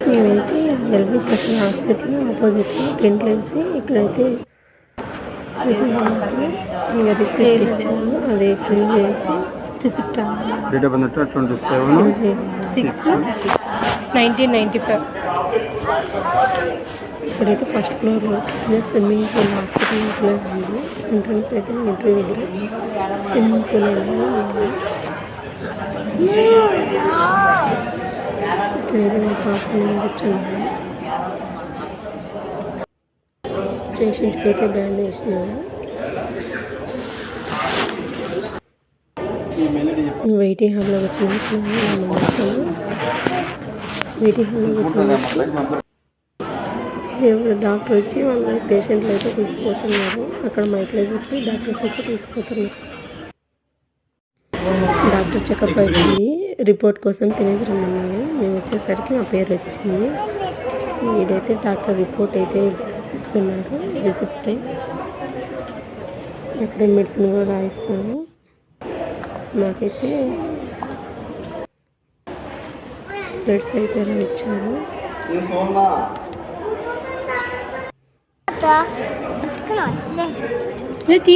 మేమైతే L B special hospital ఆపోజిట్లో tent వేసి ఇక్కడైతే ఇంకా రిసిప్ట్ ఇచ్చాను అది ఫిల్ చేసి receipt date of birth twenty seven six? Nineteen ninety five. ఇప్పుడైతే ఫస్ట్ ఫ్లోర్లో స్విమ్మింగ్ పూల్ హాస్పిటల్ ఇట్లా ఉంది. ఎంట్రన్స్ అయితే ఎంట్రీ దగ్గర. స్విమ్మింగ్ పూల్ ఉంది. ఇక్కడైతే కూర్చున్నాను పేషెంట్కి అయితే బ్యాండ్ వేసినాను వెయిటింగ్ హాల్లో వచ్చినట్టు వెయిటింగ్ హాల్లో వచ్చినట్టు డాక్టర్ వచ్చి వాళ్ళ పేషెంట్లు అయితే తీసుకుపోతున్నారు అక్కడ మైక్లో చెప్పి డాక్టర్స్ వచ్చి తీసుకుపోతున్నారు డాక్టర్ చెకప్ అయిపోయింది రిపోర్ట్ కోసం తినేసి రమ్మన్నాను. మేము వచ్చేసరికి మా పేరు వచ్చింది ఇదైతే డాక్టర్ రిపోర్ట్ అయితే ఇస్తున్నారు రిసిప్ట్ ఇక్కడ మెడిసిన్ కూడా రాయిస్తాను నాకైతే స్ప్రెడ్స్ అయితే ఇచ్చారు